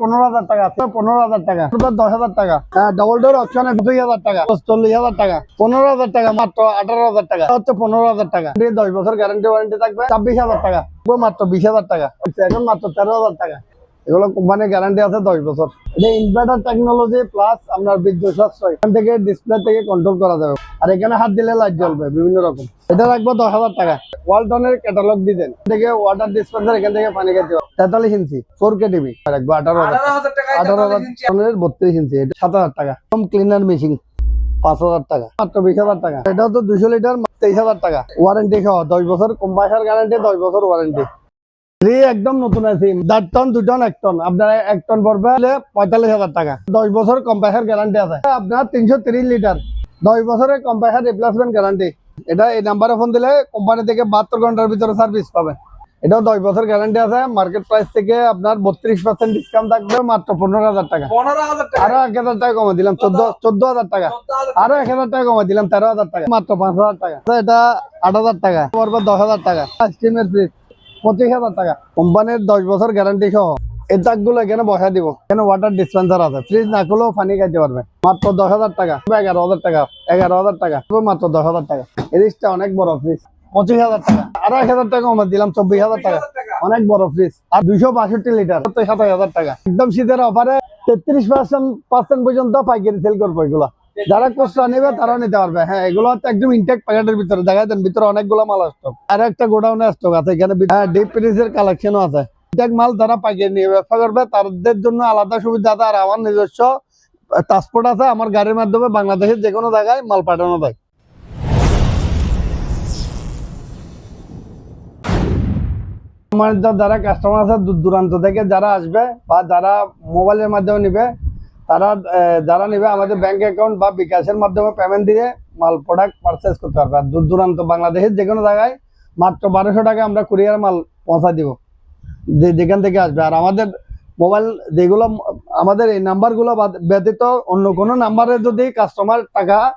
পনেরো হাজার টাকা পনেরো হাজার টাকা। দশ হাজার টাকা। ডবল ডোর অপশনে দুই হাজার টাকা। চল্লিশ হাজার টাকা। পনেরো হাজার টাকা, মাত্র আঠারো হাজার টাকা। হচ্ছে পনেরো হাজার টাকা। দশ বছর গ্যারান্টি ওয়ারেন্টি থাকবে, ছাব্বিশ হাজার টাকা। মাত্র বিশ হাজার টাকা। এখন মাত্র তেরো হাজার টাকা। এগুলো কোম্পানির গ্যারান্টি আছে দশ বছর। এটা ইনভার্টার টেকনোলজি প্লাস আপনার বিদ্যুৎ সাশ্রয় এখান থেকে ডিসপ্লে থেকে কন্ট্রোল করা যাবে। আর এখানে হাত দিলে লাইট জ্বলবে বিভিন্ন রকম। এটা রাখব দশ হাজার টাকা। ওয়ালটনের ক্যাটালগ দিতেন থেকে ওয়াটার ডিসপেন্সার এখান থেকে পানি খেতে হবে। তেতাল্লিশ ইঞ্চি ফোর কে টিভি রাখব আঠারো হাজার। আঠারো হাজার বত্রিশ ইঞ্চি। এটা সাত হাজার টাকা। কম ক্লিনার মেশিন পাঁচ হাজার টাকা। মাত্র বিশ হাজার টাকা। এটাও তো দুশো লিটার তেইশ হাজার টাকা। ওয়ারেন্টি সহ দশ বছর কম্পাসার গ্যারান্টি দশ বছর ওয়ারেন্টি একদম নতুন আছে। দেড় টন দু টন এক টন আপনার এক টন পড়বে পঁয়তাল্লিশ হাজার টাকা। দশ বছর কম্পাসার গ্যারান্টি আছে। আপনার তিনশো তিরিশ লিটার দশ বছরের কম্পাসার রিপ্লেসমেন্ট গ্যারান্টি এটা এই নাম্বারে ফোন দিলে কোম্পানি থেকে বাহাত্তর ঘণ্টার ভিতরে সার্ভিস পাবে। এটাও দশ বছর গ্যারান্টি আছে। মার্কেট প্রাইস থেকে আপনার বত্রিশ পার্সেন্ট ডিসকাউন্ট থাকবে মাত্র পনেরো হাজার টাকা। আরও এক হাজার টাকা কমে দিলাম। চোদ্দ চোদ্দ হাজার টাকা। আরও এক হাজার টাকা কমে দিলাম। তেরো হাজার টাকা। মাত্র পাঁচ হাজার টাকা। এটা আট হাজার টাকা। পড়বে দশ হাজার টাকা। স্টিমের ফ্রিজ পঁচিশ হাজার টাকা। কোম্পানির দশ বছর গ্যারান্টি সহ এই তাকগুলো এখানে বসা দিব। এখানে ওয়াটার ডিসপেন্সার আছে। ফ্রিজ না করলেও পানি খাইতে পারবে। মাত্র দশ হাজার টাকা। এগারো হাজার টাকা। এগারো হাজার টাকা। মাত্র দশ হাজার টাকা। ফ্রিজটা অনেক বড় ফ্রিজ পঁচিশ হাজার টাকা। এক হাজার টাকা কমে দিলাম, চব্বিশ হাজার টাকা। অনেক বড় ফ্রিজ আর দুইশো বাষট্টি লিটার সাতাশ হাজার টাকা। একদম শীতের অফারে তেত্রিশ পার্সেন্ট পার্সেন্ট পর্যন্ত পাইকারি সেল করব এগুলো। যারা খুচরা নেবে তারাও নিতে পারবে। হ্যাঁ এগুলো হচ্ছে একদম ইনটেক প্যাকেটের ভিতরে। দেখা দেন ভিতরে অনেকগুলো মাল স্টক আর একটা গোডাউনে স্টক আছে এখানে ডিপ ফ্রিজের কালেকশনও আছে। ইনটেক মাল যারা পাইকারি নিয়ে ব্যবসা করবে। তাদের জন্য আলাদা সুবিধা আছে। আর আমার নিজস্ব ট্রান্সপোর্ট আছে। আমার গাড়ির মাধ্যমে বাংলাদেশের যে কোনো জায়গায় মাল পাঠানো যায়। আমার যারা কাস্টমার আছে, দূর দূরান্ত থেকে যারা আসবে বা যারা মোবাইলের মাধ্যমে নিবে তারা যারা নিবে আমাদের ব্যাংক অ্যাকাউন্ট বা বিকাশের মাধ্যমে পেমেন্ট দিয়ে মাল প্রোডাক্ট পারচেস করতে পারবে। আর দূর দূরান্ত বাংলাদেশের যে কোনো জায়গায় মাত্র বারোশো টাকা আমরা কুরিয়ার মাল পৌঁছা দিব, যে- যেখান থেকে আসবে। আর আমাদের মোবাইল যেগুলো, আমাদের এই নাম্বারগুলো ব্যতীত অন্য কোনো নাম্বারে যদি কাস্টমার টাকা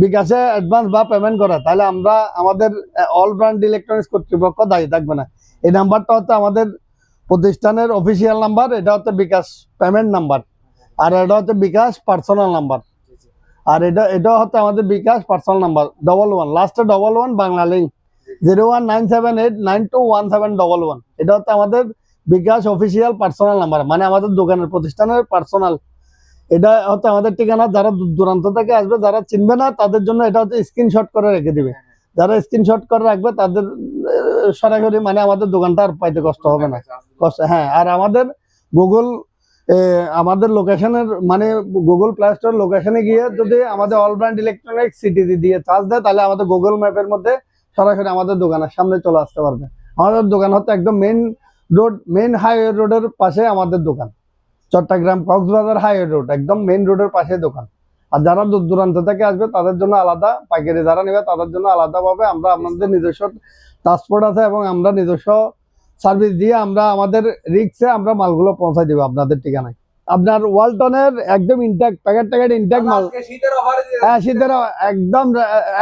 বিকাশে অ্যাডভান্স বা পেমেন্ট করে, তাহলে আমরা আমাদের অল ব্র্যান্ড ইলেকট্রনিক্স কর্তৃপক্ষ দায়ী থাকবে না। এই নাম্বারটা হচ্ছে আমাদের প্রতিষ্ঠানের অফিসিয়াল নাম্বার, এটা হচ্ছে বিকাশ পেমেন্ট নাম্বার। আর এটা হচ্ছে বিকাশ পার্সোনাল নাম্বার আর এটা এটা হচ্ছে আমাদের bKash personal number double one লাস্টে double one Banglalink zero one nine seven eight nine two one seven double one এটা হচ্ছে আমাদের বিকাশ অফিসিয়াল পার্সোনাল নাম্বার মানে আমাদের দোকানের প্রতিষ্ঠানের পার্সোনাল এটা হচ্ছে আমাদের ঠিকানা যারা দূর দূরান্ত থেকে আসবে যারা চিনবে না তাদের জন্য এটা হচ্ছে স্ক্রিনশট করে রেখে দিবে। যারা স্ক্রিনশট করে রাখবে তাদের সরাসরি মানে আমাদের দোকানটা আর পাইতে কষ্ট হবে না। কষ্ট হ্যাঁ আর আমাদের গুগল আমাদের লোকেশনের মানে গুগল প্লে স্টোর লোকেশনে গিয়ে যদি আমাদের অল ব্র্যান্ড ইলেকট্রনিক্স সিটি দিয়ে চার্জ দেয়, তাহলে আমাদের গুগল ম্যাপের মধ্যে সরাসরি আমাদের দোকানের সামনে চলে আসতে পারবে। আমাদের দোকান হচ্ছে একদম মেন রোড মেন হাইওয়ে রোডের পাশে আমাদের দোকান। চট্টগ্রাম কক্সবাজার হাইওয়ে রোড একদম মেন রোডের পাশে দোকান। আর যারা দূর দূরান্ত থেকে আসবে, তাদের জন্য আলাদা পাইকারি যারা নেবে, তাদের জন্য আলাদাভাবে আমরা আমাদের নিজস্ব ট্রান্সপোর্ট আছে এবং আমরা নিজস্ব সার্ভিস দিয়ে আমরা আমাদের রিক্সে আমরা মালগুলো পৌঁছাই দিব আপনাদের ঠিকানায়। আপনার ওয়ালটনের একদম ইনটেক প্যাকেট ট্যাকেট ইনটেক মাল। হ্যাঁ শীতের একদম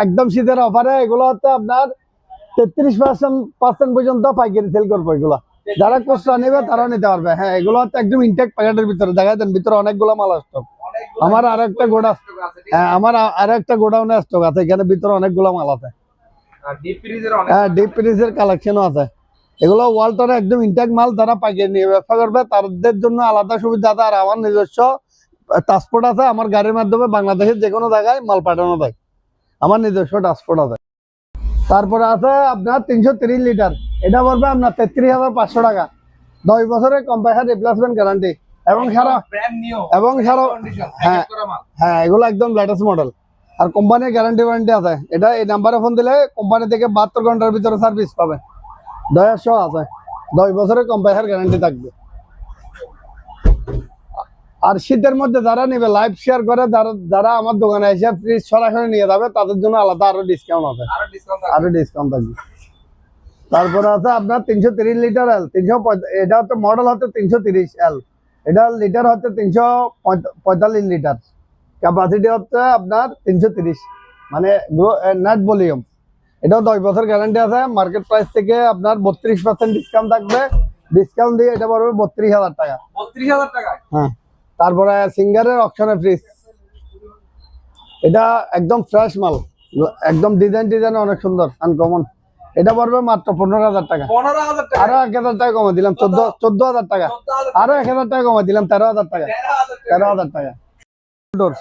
একদম শীতের অফারে এগুলো হচ্ছে আপনার তেত্রিশ পার্সেন্ট পার্সেন্ট পর্যন্ত পাইকারি সেল করব এগুলো। যারা খুচরা নেবে তারাও নিতে পারবে। হ্যাঁ এগুলো হচ্ছে একদম ইনটেক প্যাকেটের ভিতরে। দেখা দেন ভিতরে অনেকগুলো মাল স্টক আমার আর একটা গোডা হ্যাঁ আমার আর একটা গোডাউনে স্টক আছে। এখানে ভিতরে অনেকগুলো মাল আছে। হ্যাঁ ডিপ ফ্রিজের কালেকশনও আছে। এগুলো ওয়ালটনে একদম ইনটেক মাল তারা পাইকারি নিয়ে ব্যবসা করবে তাদের জন্য আলাদা সুবিধা আছে। আর আমার নিজস্ব ট্রান্সপোর্ট আছে। আমার গাড়ির মাধ্যমে বাংলাদেশের যে কোনো জায়গায় মাল পাঠানো যায়। আমার নিজস্ব ট্রান্সপোর্ট আছে। তারপরে আছে আপনার তিনশো তিরিশ লিটার। এটা পড়বে আপনার তেত্রিশ হাজার পাঁচশো টাকা। দশ বছরের কম্পাসার রিপ্লেসমেন্ট গ্যারান্টি এবং সারা এবং সারা হ্যাঁ। হ্যাঁ এগুলো একদম লেটেস্ট মডেল আর কোম্পানির গ্যারান্টি ওয়ারেন্টি আছে। এটা এই নাম্বারে ফোন দিলে কোম্পানি থেকে বাহাত্তর ঘণ্টার ভিতরে সার্ভিস পাবে। দয়াশো আছে। দশ বছরের কম্পাসার গ্যারান্টি থাকবে। আর শীতের মধ্যে যারা নেবে লাইভ শেয়ার করে যারা আমার দোকানে এসে ফ্রিজ সরাসরি নিয়ে যাবে তাদের জন্য আলাদা আরও ডিসকাউন্ট আছে। আরও ডিসকাউন্ট আরও ডিসকাউন্ট থাকবে। তারপরে আছে আপনার তিনশো তিরিশ লিটার এল তিনশো এটা হচ্ছে মডেল হচ্ছে তিনশো তিরিশ এল এটা লিটার হচ্ছে তিনশো পঁয়তাল্লিশ লিটার ক্যাপাসিটি হচ্ছে আপনার তিনশো তিরিশ। মানে নেট ভলিউম এটাও দশ বছর গ্যারান্টি আছে। মার্কেট প্রাইস থেকে আপনার বত্রিশ পার্সেন্ট ডিসকাউন্ট থাকবে। ডিসকাউন্ট দিয়ে এটা পড়বে বত্রিশ হাজার টাকা। বত্রিশ হাজার টাকায়? হ্যাঁ। তারপরে সিঙ্গারের অপশনে ফ্রিজ এটা একদম ফ্রেশ মাল। একদম ডিজাইন ডিজাইন অনেক সুন্দর আনকমন এটা পড়বে মাত্র পনেরো হাজার টাকা। টাকা? আরও এক হাজার টাকা কমে দিলাম চোদ্দ চোদ্দ হাজার টাকা। আরও এক হাজার টাকা কমে দিলাম তেরো হাজার টাকা। তেরো হাজার টাকা। টাকা।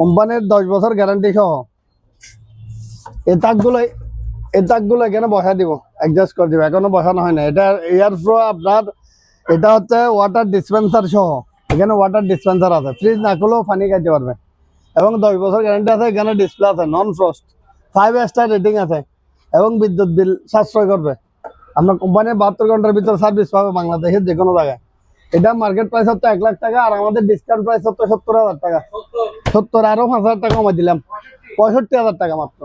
কোম্পানির দশ বছর গ্যারান্টি সহ। এই তাকগুলো এই তাকগুলো এখানে বসা দিব অ্যাডজাস্ট করে দিব। এখনও বসানো হয় না এটা এয়ার ফ্লো আপনার, এটা হচ্ছে ওয়াটার ডিসপেন্সার সহ। এখানে ওয়াটার ডিসপেন্সার আছে। ফ্রিজ না করলেও পানি খাইতে পারবে। এবং দশ বছর গ্যারান্টি আছে, এখানে ডিসপ্লে আছে। Non frost five star rating আছে। এবং বিদ্যুৎ বিল সাশ্রয় করবে। আমরা কোম্পানির বাহাত্তর ঘণ্টার ভিতর সার্ভিস পাবে বাংলাদেশের যে কোনো জায়গায়। এটা মার্কেট প্রাইস হচ্ছে এক লাখ টাকা, আর আমাদের ডিসকাউন্ট প্রাইস হচ্ছে সত্তর হাজার টাকা। সত্তর সত্তর আরও পাঁচ হাজার টাকা কমাই দিলাম। পঁয়ষট্টি হাজার টাকা মাত্র।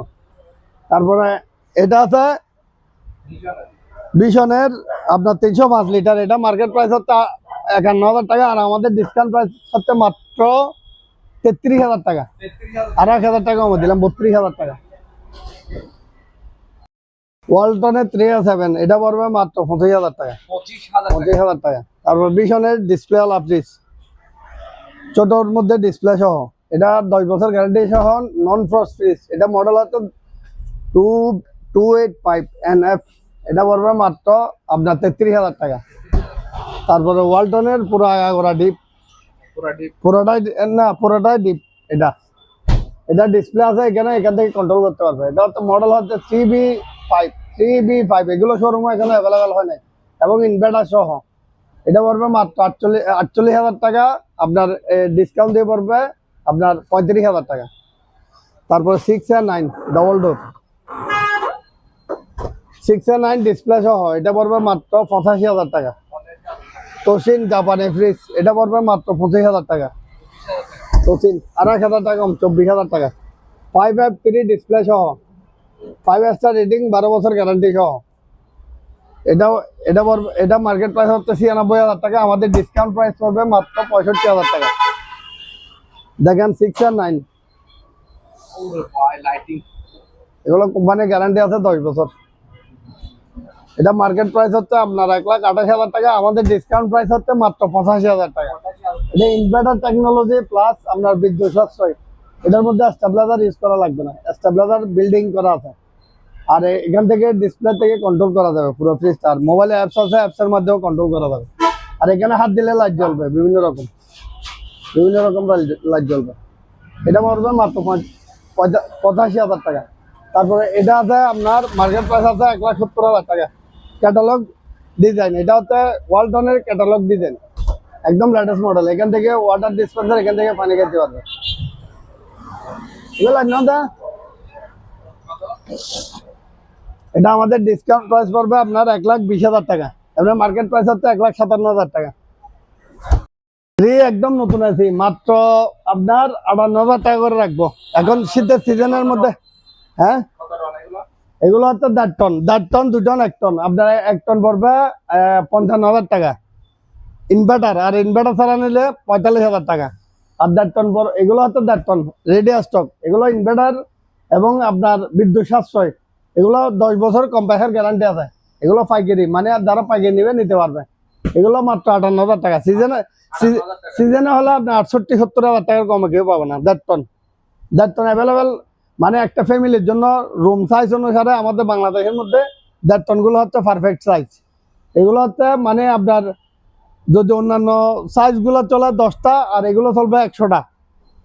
তারপরে এটা আছে বিশনের আপনার তিনশো পাঁচ লিটার। এটা মার্কেট প্রাইস হচ্ছে একান্ন হাজার টাকা আর আমাদের ডিসকাউন্ট প্রাইস হচ্ছে মাত্র তেত্রিশ হাজার টাকা। আর এক হাজার টাকা কমাই দিলাম বত্রিশ হাজার টাকা। ওয়ালটনের থ্রি সেভেন এটা পড়বে মাত্র পঁচিশ হাজার টাকা। পঁচিশ হাজার টাকা। তারপর বিশনের ডিসপ্লে আলা ফ্রিজ ছোটর মধ্যে ডিসপ্লে সহ। এটা দশ বছর গ্যারান্টি সহ নন ফ্রস্ট ফ্রিজ এটা মডেল হচ্ছে two two eight five N F এটা পড়বে মাত্র আপনার তেত্রিশ হাজার টাকা। তারপরে ওয়ালটনের পুরো আগাগোড়া ডিপ। পুরা ডিপ। পুরোটাই না পুরোটাই ডিপ এটা। এটা ডিসপ্লে আছে এখানে এখান থেকে কন্ট্রোল করতে পারবে। এটা হচ্ছে মডেল হচ্ছে three B five three B five এগুলো শোরুমে এখানে অ্যাভেলেবেল হয় না এবং ইনভার্টার সহ। এটা পড়বে মাত্র আটচল্লিশ আটচল্লিশ হাজার টাকা। আপনার ডিসকাউন্ট দিয়ে পড়বে আপনার পঁয়ত্রিশ হাজার টাকা। তারপরে six R nine double door six R nine display সহ এটা পড়বে মাত্র পঁচাশি হাজার টাকা। তোশিন জাপানি ফ্রিজ এটা পড়বে মাত্র পঁচিশ হাজার টাকা। আর এক হাজার টাকা কম চব্বিশ হাজার টাকা। ফাইভ ফাইভ থ্রি ডিসপ্লে সহ ফাইভ স্টার রেটিং বারো বছর গ্যারান্টি সহ। এটাও এটা পড়বে এটা মার্কেট প্রাইস হচ্ছে ছিয়ানব্বই হাজার টাকা আমাদের ডিসকাউন্ট প্রাইস পড়বে মাত্র পঁয়ষট্টি হাজার টাকা। দেখেন সিক্স আর নাইন এগুলো কোম্পানির গ্যারান্টি আছে দশ বছর। এটা মার্কেট প্রাইস হচ্ছে আপনার এক লাখ আঠাশ হাজার টাকা, আমাদের ডিসকাউন্ট প্রাইস হচ্ছে মাত্র পঁচাশি হাজার টাকা। এটা ইনভার্টার টেকনোলজি প্লাস আপনার বিদ্যুৎ সাশ্রয়। এটার মধ্যে স্টেবিলাইজার ইউজ করা লাগবে না স্টেবিলাইজার বিল্ডিং করা আছে। আর এখান থেকে ডিসপ্লে থেকে কন্ট্রোল করা যাবে, পুরো ফ্রিজটা আর মোবাইলে অ্যাপস আছে অ্যাপসের মাধ্যমেও কন্ট্রোল করা যাবে। আর এখানে হাত দিলে লাইট জ্বলবে, বিভিন্ন রকম। বিভিন্ন রকম লাইট জ্বলবে। এটা পড়বে মাত্র পঁচাশি হাজার টাকা। তারপরে এটা আছে আপনার মার্কেট প্রাইস আছে এক লাখ সত্তর হাজার টাকা। ক্যাটালগ ডিজাইন এটা হচ্ছে ওয়ালটনের ক্যাটালগ ডিজাইন একদম লেটেস্ট মডেল এখান থেকে ওয়াটার ডিসপেন্সার এখান থেকে পানি খেতে পারবে। এটা আমাদের ডিসকাউন্ট প্রাইস পড়বে আপনার এক লাখ বিশ হাজার টাকা। আপনার মার্কেট প্রাইস হচ্ছে এক লাখ সাতান্ন হাজার টাকা। একদম নতুন আছি, মাত্র আপনার আটান্ন হাজার টাকা করে রাখব। এখন শীতের সিজনের মধ্যে হ্যাঁ? এগুলো হচ্ছে দেড় টন দেড় টন দু টন, এক টন। আপনার এক টন পড়বে পঞ্চান্ন হাজার টাকা। ইনভার্টার আর ইনভার্টার ছাড়া নিলে পঁয়তাল্লিশ হাজার টাকা। আর দেড় টন পর, এগুলো হচ্ছে দেড় টন রেডি স্টক এগুলো ইনভার্টার এবং আপনার বিদ্যুৎ সাশ্রয়। এগুলো দশ বছর কম্প্রেসার গ্যারান্টি আছে। এগুলো পাইকারি মানে আর যারা পাইকারি নেবে, নিতে পারবে। এগুলো মাত্র আটান্ন হাজার টাকা। সিজনে সিজনে হলে আপনি আটষট্টি, সত্তর হাজার টাকার কমে কেউ পাবে না, দেড় টন। দেড় টন অ্যাভেলেবেল মানে একটা ফ্যামিলির জন্য রুম সাইজ অনুসারে আমাদের বাংলাদেশের মধ্যে দেড় টনগুলো হচ্ছে পারফেক্ট সাইজ এগুলো হচ্ছে মানে আপনার যদি অন্যান্য সাইজগুলো চলে দশটা আর এগুলো চলবে একশোটা।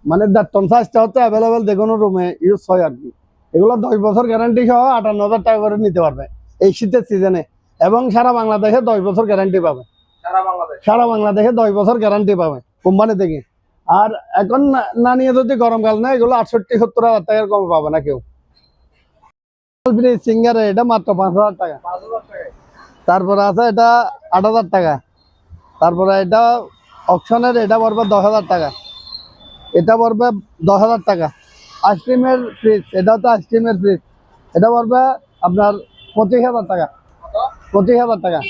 মানে দেড় টন সাইজটা হচ্ছে অ্যাভেলেবেল যে কোনো রুমে ইউজ হয় আর কি। এগুলো দশ বছর গ্যারান্টি সহ আটান্ন হাজার টাকা করে নিতে পারবে এই শীতের সিজনে এবং সারা বাংলাদেশে দশ বছর গ্যারান্টি পাবে। সারা বাংলাদেশ? সারা বাংলাদেশে দশ বছর গ্যারান্টি পাবে কোম্পানি থেকে। আর এখন না- নিয়ে যদি গরমকাল না এগুলো আটষট্টি, সত্তর হাজার টাকার কম পাবে না কেউ। সিঙ্গারে এটা মাত্র পাঁচ হাজার টাকা। তারপরে আছে এটা আট হাজার টাকা। তারপরে এটা অপশনের এটা পড়বে দশ হাজার টাকা। এটা পড়বে দশ হাজার টাকা। আইসক্রিমের ফ্রিজ এটা হচ্ছে আইসক্রিমের ফ্রিজ এটা পড়বে আপনার পঁচিশ হাজার টাকা। পঁচিশ হাজার টাকা।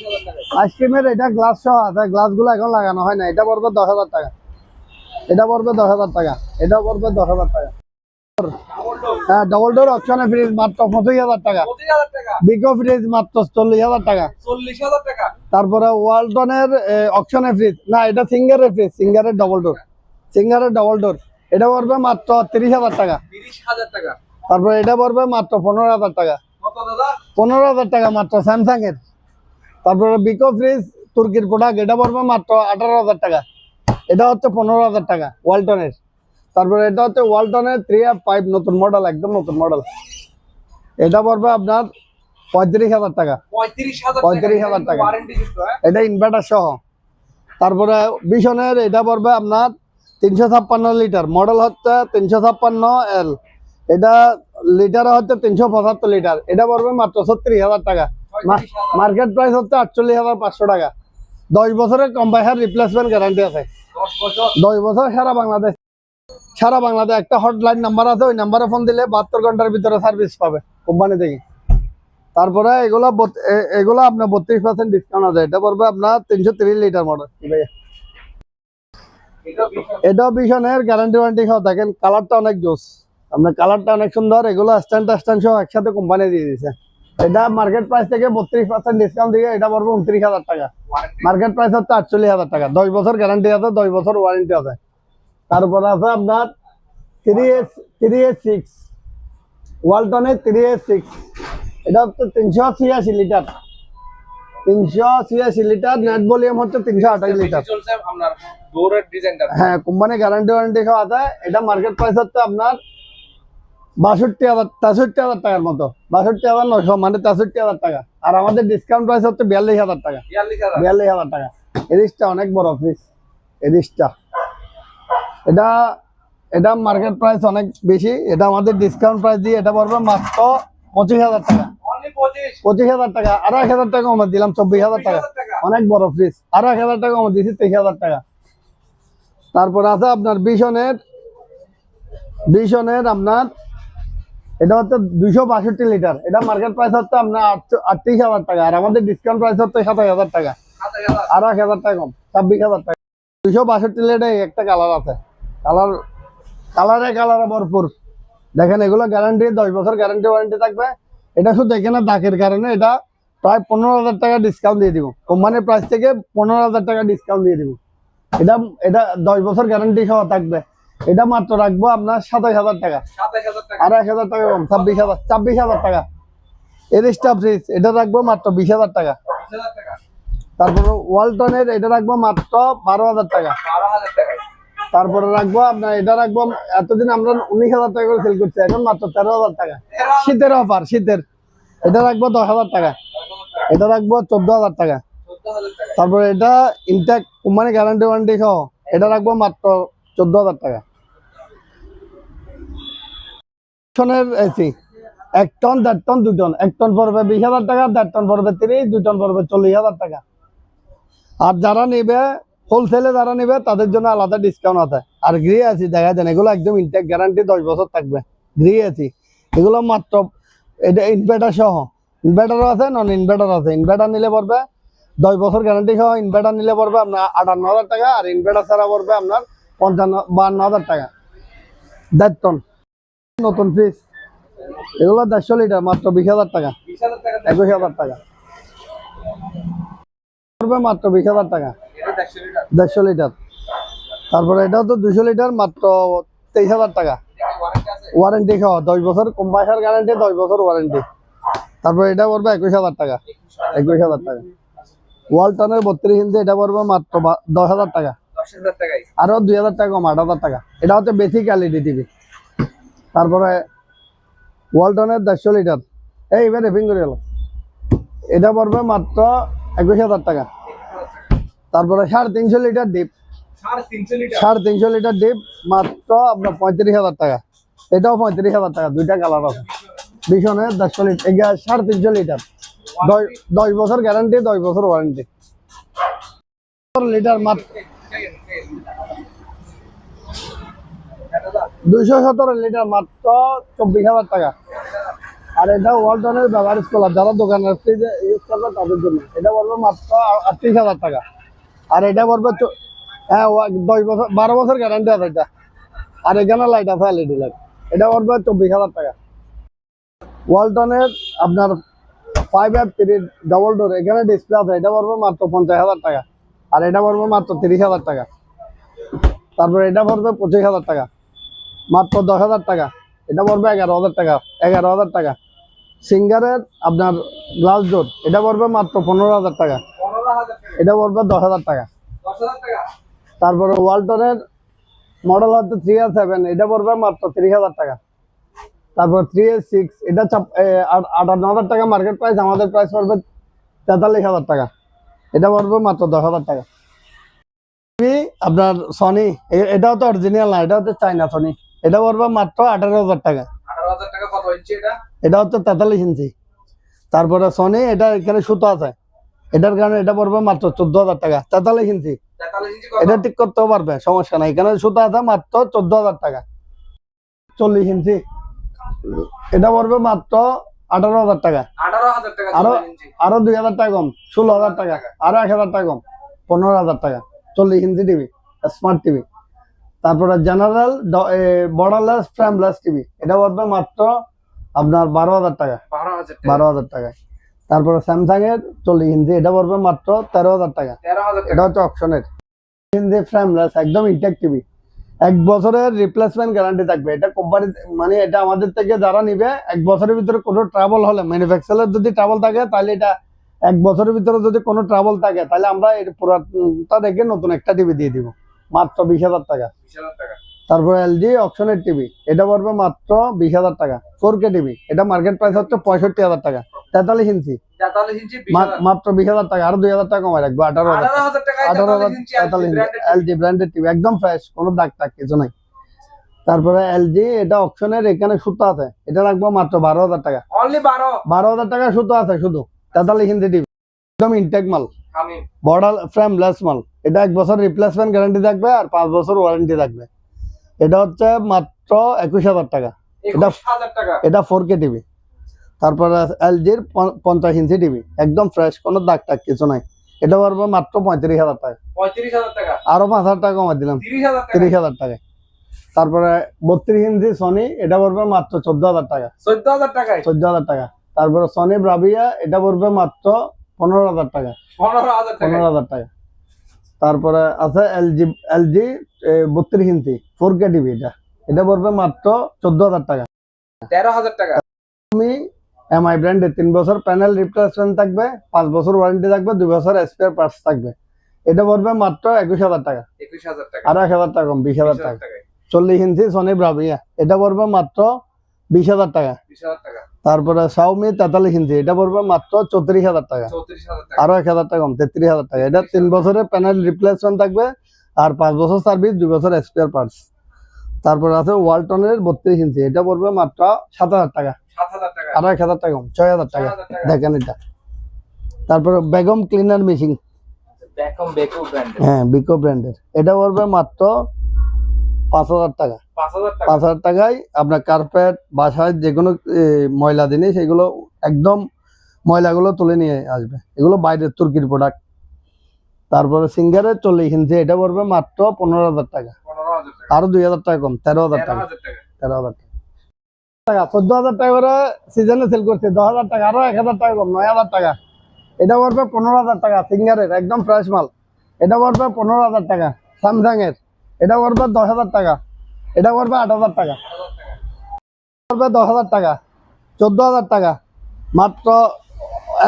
আইসক্রিমের এটা গ্লাস সহ আছে গ্লাসগুলো এখন লাগানো হয় না। এটা পড়বে দশ হাজার টাকা। এটা পড়বে দশ হাজার টাকা এটা পড়বে দশ হাজার টাকা হ্যাঁ ডবল ডোর অপশনে ফ্রিজ মাত্র পঁচিশ হাজার টাকা ফ্রিজ মাত্র চল্লিশ হাজার টাকা চল্লিশ হাজার টাকা তারপরে ওয়ালটনের অপশনে ফ্রিজ না এটা সিঙ্গারের ফ্রিজ সিঙ্গারের ডবল ডোর সিঙ্গারের ডবল ডোর এটা পড়বে মাত্র তিরিশ হাজার টাকা তিরিশ হাজার টাকা তারপরে এটা পড়বে মাত্র পনেরো হাজার টাকা পনেরো হাজার টাকা মাত্র স্যামসাং এর তারপরে বিকো ফ্রিজ তুর্কির প্রোডাক্ট এটা পড়বে মাত্র আঠারো হাজার টাকা এটা হচ্ছে পনেরো হাজার টাকা ওয়ালটনের। তারপরে এটা হচ্ছে ওয়ালটনের থ্রি আর ফাইভ নতুন মডেল একদম নতুন মডেল এটা পড়বে আপনার পঁয়ত্রিশ হাজার টাকা। পঁয়ত্রিশ হাজার টাকা। হ্যাঁ? এটা ইনভার্টার সহ। তারপরে বিশনের এটা পড়বে আপনার তিনশো ছাপ্পান্ন লিটার মডেল হচ্ছে তিনশো ছাপ্পান্ন এল এটা লিটার হচ্ছে তিনশো পঁচাত্তর লিটার এটা পড়বে মাত্র ছত্রিশ হাজার টাকা। মার্কেট প্রাইস হচ্ছে আটচল্লিশ হাজার পাঁচশো টাকা। দশ বছরের কম্পাইসার রিপ্লেসমেন্ট গ্যারান্টি আছে। দশ বছর। সারা বাংলাদেশ। সারা বাংলাদেশ একটা হটলাইন নাম্বার আছে ওই নাম্বারে ফোন দিলে বাহাত্তর ঘণ্টার ভিতরে সার্ভিস পাবে কোম্পানি থেকে। তারপরে এগুলো এগুলো আপনার বত্রিশ পার্সেন্ট ডিসকাউন্ট আছে। এটা পড়বে আপনার তিনশো তিরিশ লিটার মডেল এটা ভীষণের গ্যারান্টি ওয়ারেন্টি খাওয়া দেখেন কালারটা অনেক জোস। আপনার কালারটা অনেক সুন্দর এগুলো স্ট্যান্ড স্ট্যান্ড সহ একসাথে কোম্পানি দিয়ে দিয়েছে এটা মার্কেট প্রাইস থেকে বত্রিশ পার্সেন্ট ডিসকাউন্ট দিয়ে এটা পড়বে উনত্রিশ হাজার টাকা। মার্কেট প্রাইস হচ্ছে আটচল্লিশ হাজার টাকা। দশ বছর গ্যারান্টি আছে দশ বছর ওয়ারেন্টি আছে। তারপরে আছে আপনার three S three S six ওয়ালটনের three S six এটা হচ্ছে তিনশো ছিয়াশি লিটার তিনশো ছিয়াশি লিটার নেট ভলিউম হচ্ছে তিনশো আঠাশ লিটার হ্যাঁ কোম্পানি গ্যারান্টি ওয়ারেন্টি খাওয়া আছে এটা মার্কেট প্রাইস হচ্ছে আপনার বাষট্টি হাজার তেষট্টি হাজার টাকার মতো। বাষট্টি হাজার নশো মানে তেষট্টি হাজার টাকা। আর আমাদের ডিসকাউন্ট প্রাইস হচ্ছে বিয়াল্লিশ হাজার টাকা। বিয়াল্লিশ হাজার। টাকা। এরিসটা অনেক বড় ফিস এরিসটা এটা এটা মার্কেট প্রাইস অনেক বেশি। এটা আমাদের ডিসকাউন্ট প্রাইস দিয়ে এটা পড়বে মাত্র পঁচিশ হাজার টাকা। পঁচিশ। হাজার টাকা। আরও এক হাজার টাকা কমে দিলাম চব্বিশ হাজার টাকা। অনেক বড় ফ্রিজ আরও এক হাজার টাকা কমে দিয়েছি তেইশ হাজার টাকা। তারপর আছে আপনার বিশনের বিশনের আপনার এটা হচ্ছে দুইশো বাষট্টি লিটার। এটা মার্কেট প্রাইস হচ্ছে আপনার আটত্রিশ হাজার টাকা। আর আমাদের ডিসকাউন্ট প্রাইস হচ্ছে সাতাশ হাজার টাকা। আরও এক হাজার টাকা কম, ছাব্বিশ হাজার টাকা। দুইশো বাষট্টি লিটার একটা কালার আছে। কালার কালারে কালারে ভরপুর। দেখেন, এগুলো গ্যারান্টি দশ বছর গ্যারান্টি ওয়ারেন্টি থাকবে। এটা শুধু এখানে দাগের কারণে এটা প্রায় পনেরো হাজার টাকা ডিসকাউন্ট দিয়ে দিব। কোম্পানির প্রাইস থেকে পনেরো হাজার টাকা ডিসকাউন্ট দিয়ে দিব। এটা এটা দশ বছর গ্যারান্টি সহ থাকবে। এটা মাত্র রাখব আপনার সাতাশ হাজার টাকা আড়াইশ হাজার টাকা কম ছাব্বিশ হাজার ছাব্বিশ হাজার টাকা এর স্টাফ ফ্রিজ এটা রাখব মাত্র বিশ হাজার টাকা তারপরে ওয়ালটনের এটা রাখব মাত্র বারো হাজার টাকা তারপরে রাখব আপনার এটা রাখব এতদিন আমরা উনিশ হাজার টাকা করে সেল করছি এখন মাত্র তেরো হাজার টাকা শীতের অফার শীতের এটা রাখব দশ হাজার টাকা এটা রাখব চোদ্দ হাজার টাকা চোদ্দ হাজার টাকা তারপরে এটা ইনটেক কোম্পানি গ্যারান্টি ওয়ারেন্টি সহ এটা রাখব মাত্র চোদ্দ হাজার টাকা এসি এক টন, দেড় টন দু টন। এক টন পড়বে বিশ হাজার টাকা, দেড় টন পড়বে তিরিশ দু টন পড়বে চল্লিশ হাজার টাকা। আর যারা নেবে হোলসেলে যারা নেবে, তাদের জন্য আলাদা ডিসকাউন্ট আছে। আর গ্রি আছি দেখা যায় এগুলো একদম ইনটেক গ্যারান্টি দশ বছর থাকবে। গ্রি আছি এগুলো মাত্র, এটা ইনভার্টার সহ। ইনভার্টারও আছে নন ইনভার্টার আছে। ইনভার্টার নিলে পড়বে দশ বছর গ্যারান্টি সহ। ইনভার্টার নিলে পড়বে আপনার আটান্ন হাজার টাকা, আর ইনভার্টার ছাড়া পড়বে আপনার পঞ্চান্ন, বান্ন হাজার টাকা। দেড় টন। নতুন ফ্রিজ এগুলো দেড়শো লিটার মাত্র বিশ হাজার টাকা। একুশ হাজার টাকা। পড়বে মাত্র বিশ হাজার টাকা। দেড়শো লিটার তারপরে এটাও তো দুশো লিটার মাত্র তেইশ হাজার টাকা। ওয়ারেন্টি খাওয়া দশ বছর কম্পাইসার গ্যারান্টি দশ বছর ওয়ারেন্টি তারপরে এটা পড়বে একুশ হাজার টাকা। একুশ হাজার টাকা। ওয়ালটনের বত্রিশ ইঞ্চি এটা পড়বে মাত্র দশ হাজার টাকা। আরও দুই হাজার টাকা কম আট হাজার টাকা। এটা হচ্ছে বেসিক এলইডি টিভি তারপরে ওয়ালটনের দেড়শো লিটার। এই এবার রেপিং করে গেল এটা পড়বে মাত্র একুশ হাজার টাকা। তারপরে সাড়ে তিনশো লিটার ডিপ। সাড়ে তিনশো লিটার? ডিপ মাত্র আপনার পঁয়ত্রিশ হাজার টাকা। এটাও পঁয়ত্রিশ হাজার টাকা দুইটা কালার আছে। ভীষণের দেড়শো লিটার সাড়ে তিনশো লিটার। দশ বছর গ্যারান্টি দশ বছর ওয়ারেন্টি লিটার মাত্র দুইশো সতেরো লিটার মাত্র চব্বিশ হাজার টাকা। আর এটা ইউজ করবে তাদের জন্য। এটা মাত্র হাজার টাকা। আর এটা হ্যাঁ দশ বছর, বারো বছর আছে এটা। আর এখানে লাইট আছে লাইট এটা চব্বিশ হাজার টাকা। আপনার ফাইভ থ্রি ডোর এখানে ডিসপ্লে আছে। এটা মাত্র পঞ্চাশ হাজার টাকা। আর এটা পড়বে মাত্র তিরিশ হাজার টাকা। তারপর এটা পড়বে পঁচিশ হাজার টাকা। মাত্র দশ হাজার টাকা। এটা পড়বে এগারো হাজার টাকা, এগারো হাজার টাকা। সিঙ্গারের আপনার গ্লাস ডোর এটা পড়বে মাত্র পনেরো হাজার টাকা। এটা পড়বে দশ হাজার টাকা। তারপরে ওয়ালটনের মডেল হচ্ছে থ্রি আর সেভেন এটা পড়বে মাত্র তিরিশ হাজার টাকা। তারপর থ্রি এ সিক্স এটা আটান্ন হাজার টাকা মার্কেট প্রাইস আমাদের প্রাইস পড়বে তেতাল্লিশ হাজার টাকা। এটা পড়বে মাত্র দশ হাজার টাকা। আপনার সনি এটাও তো অরিজিনাল না এটা হচ্ছে চাইনা সনি এটা পড়বে মাত্র আঠারো হাজার টাকা। এটা? হচ্ছে তেতাল্লিশ ইঞ্চি। তারপরে সনি এটা এখানে সুতো আছে। এটার কারণে এটা পড়বে মাত্র চোদ্দ হাজার টাকা। তেতাল্লিশ ইঞ্চি। এটা ঠিক করতেও পারবে সমস্যা নাই। এখানে সুতা আছে মাত্র চোদ্দ হাজার টাকা। চল্লিশ ইঞ্চি। এটা পড়বে মাত্র আঠারো হাজার টাকা। আঠারো হাজার টাকা আরও আরও দুই হাজার টাকা কম ষোলো হাজার টাকা আরও এক হাজার টাকা কম পনেরো হাজার টাকা। চল্লিশ ইঞ্চি টিভি স্মার্ট টিভি। তারপরে জেনারেল বর্ডারলেস ফ্রেমলেস টিভি এটা পড়বে মাত্র আপনার বারো হাজার টাকা। বারো হাজার টাকায়। তারপরে স্যামসাং এর চল্লিশ ইঞ্চি এটা পড়বে মাত্র তেরো হাজার টাকা। এটা হচ্ছে অপশনের। ইঞ্চি ফ্রেমলেস একদম ইনটেক টিভি এক বছরের রিপ্লেসমেন্ট গ্যারান্টি থাকবে। এটা কোম্পানি মানে এটা আমাদের থেকে যারা নিবে এক বছরের ভিতরে কোনো ট্রাভেল হলে ম্যানুফ্যাকচারের যদি ট্রাভেল থাকে তাহলে এটা এক বছরের ভিতরে যদি কোনো ট্রাভেল থাকে তাহলে আমরা পুরাটা রেখে নতুন একটা টিভি দিয়ে দিব। মাত্র বিশ হাজার টাকা। তারপর এলজি অপশনের টিভি এটা পড়বে মাত্র বিশ হাজার টাকা। ফোর কে টিভি এটা মার্কেট প্রাইস হচ্ছে পঁয়ষট্টি হাজার টাকা। তেতাল্লিশ ইঞ্চি। মাত্র বিশ হাজার টাকা আরও দুই হাজার টাকা কমায় রাখব আঠারো হাজার আঠারো হাজার তেতাল্লিশ এলজি ব্র্যান্ডেড টিভি একদম ফ্রেশ কোনো দাগ টাগ কিছু নাই। তারপরে এলজি এটা অপশনের এখানে সুতো আছে এটা রাখব মাত্র বারো হাজার টাকা। অনলি বারো? বারো হাজার টাকা সুতো আছে শুধু তেতাল্লিশ ইঞ্চি টিভি একদম ইনটেক মাল। বর্ডার ফ্রেম লেস মাল। এটা এক বছর রিপ্লেসমেন্ট গ্যারান্টি থাকবে আর পাঁচ বছর ওয়ারেন্টি থাকবে। এটা হচ্ছে মাত্র একুশ হাজার টাকা। এটা এটা ফোর কে টিভি তারপরে এলজির পঞ্চাশ ইঞ্চি টিভি একদম ফ্রেশ কোনো দাগ টাগ কিছু নাই। এটা পারব মাত্র পঁয়ত্রিশ হাজার টাকা। পঁয়ত্রিশ হাজার টাকা? আরও পাঁচ হাজার টাকা কমাই দিলাম। তিরিশ হাজার টাকা? টাকায়। তারপরে বত্রিশ ইঞ্চি সনি এটা পড়বে মাত্র চোদ্দ হাজার টাকা। চোদ্দ হাজার টাকায়? চোদ্দ হাজার টাকা। তারপরে সনি ব্রাভিয়া এটা পড়বে মাত্র পনেরো হাজার টাকা। পনেরো হাজার টাকা পনেরো হাজার টাকা। তারপরে আছে এলজি এলজি বত্রিশ ইঞ্চি ফোর কে টিভি এটা। এটা পড়বে মাত্র চোদ্দ হাজার টাকা। তেরো হাজার টাকা তুমি এমআই ব্র্যান্ডের তিন বছর প্যানেল রিপ্লেসমেন্ট থাকবে পাঁচ বছর ওয়ারেন্টি থাকবে দুই বছর স্পেয়ার পার্টস থাকবে। এটা পড়বে মাত্র একুশ হাজার টাকা। একুশ হাজার টাকা। আর এক হাজার টাকা কম বিশ হাজার টাকা। চল্লিশ ইঞ্চি সনি ব্রাভিয়া এটা পড়বে মাত্র বিশ হাজার টাকা তারপরে শাওমি তেতাল্লিশ ইঞ্চি এটা পড়বে মাত্র চৌত্রিশ হাজার টাকা আরও এক হাজার টাকা কম তেত্রিশ হাজার টাকা এটা তিন বছরের প্যানেল রিপ্লেসমেন্ট থাকবে আর পাঁচ বছর সার্ভিস দুই বছর স্পেয়ার পার্টস তারপরে আছে ওয়ালটনের বত্রিশ ইঞ্চি এটা পড়বে মাত্র সাত হাজার টাকা আরও এক হাজার টাকা কম ছয় হাজার টাকা দেখেন এটা তারপরে vacuum cleaner machine vacuum Beko ব্র্যান্ডের হ্যাঁ বিকো ব্র্যান্ডের এটা পড়বে মাত্র পাঁচ হাজার টাকা পাঁচ হাজার টাকায় আপনার কার্পেট বাসায় যে কোনো ময়লা জিনিস এগুলো একদম ময়লাগুলো তুলে নিয়ে আসবে। এগুলো বাইরের তুর্কির প্রোডাক্ট তারপরে সিঙ্গারের চল্লিশ ইঞ্চি এটা পড়বে মাত্র পনেরো হাজার টাকা। আরও দুই হাজার টাকা কম তেরো হাজার টাকা। তেরো হাজার টাকা। টাকা। চোদ্দ হাজার টাকা করে সিজনে সেল করছে দশ হাজার টাকা আরও এক হাজার টাকা কম নয় হাজার টাকা। এটা পড়বে পনেরো হাজার টাকা সিঙ্গারের একদম ফ্রেশ মাল। এটা পড়বে পনেরো হাজার টাকা স্যামসাং এর এটা পড়বে দশ হাজার টাকা। এটা পড়বে আট হাজার টাকা। পড়বে দশ হাজার টাকা, চোদ্দ হাজার টাকা। মাত্র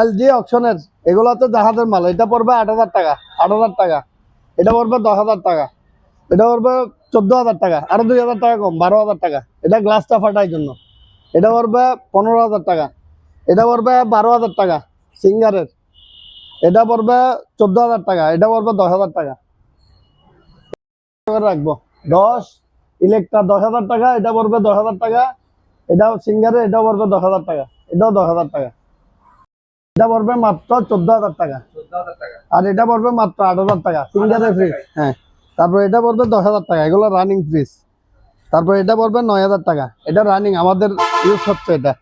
এলজি অপশনের এগুলো হচ্ছে জাহাজের মাল। এটা পড়বে আট হাজার টাকা, আট হাজার টাকা। এটা পড়বে দশ হাজার টাকা। এটা পড়বে চোদ্দ হাজার টাকা, আরও দুই হাজার টাকা কম, বারো হাজার টাকা। এটা গ্লাসটা ফাটার জন্য। এটা পড়বে পনেরো হাজার টাকা। এটা পড়বে বারো হাজার টাকা, সিঙ্গারের। এটা পড়বে চোদ্দ হাজার টাকা, এটা পড়বে দশ হাজার টাকা। রাখব। দশ ইলেকট্রা দশ হাজার টাকা এটা পড়বে দশ হাজার টাকা। এটাও সিঙ্গারে এটাও পড়বে দশ হাজার টাকা। এটাও দশ হাজার টাকা। এটা পড়বে মাত্র চোদ্দ হাজার টাকা। আর এটা পড়বে মাত্র আট হাজার টাকা। সিঙ্গারে ফ্রিজ হ্যাঁ। তারপর এটা পড়বে দশ হাজার টাকা। এগুলো রানিং ফ্রিজ তারপর এটা পড়বে নয় হাজার টাকা। এটা রানিং আমাদের ইউজ হচ্ছে এটা।